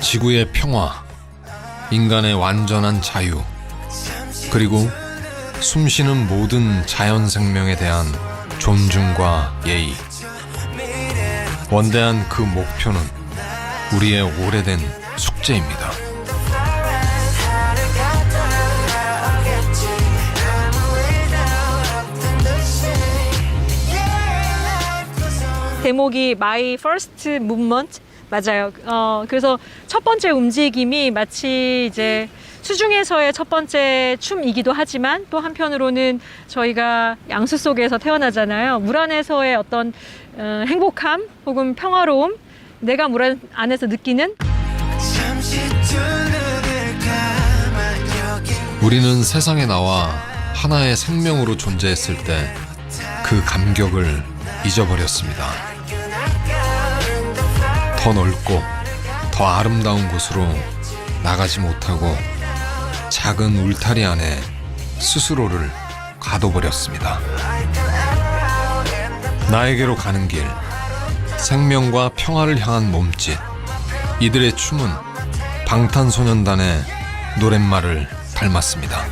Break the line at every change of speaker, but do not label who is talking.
지구의 평화, 인간의 완전한 자유, 그리고 숨쉬는 모든 자연 생명에 대한 존중과 예의. 원대한 그 목표는 우리의 오래된 숙제입니다.
대목이 My First Movement 맞아요. 어, 그래서 첫 번째 움직임이 마치 이제 수중에서의 첫 번째 춤이기도 하지만 또 한편으로는 저희가 양수 속에서 태어나잖아요. 물 안에서의 어떤 어, 행복함 혹은 평화로움 내가 물 안- 안에서 느끼는
우리는 세상에 나와 하나의 생명으로 존재했을 때 그 감격을 잊어버렸습니다. 더 넓고 더 아름다운 곳으로 나가지 못하고 작은 울타리 안에 스스로를 가둬버렸습니다. 나에게로 가는 길, 생명과 평화를 향한 몸짓, 이들의 춤은 방탄소년단의 노랫말을 닮았습니다.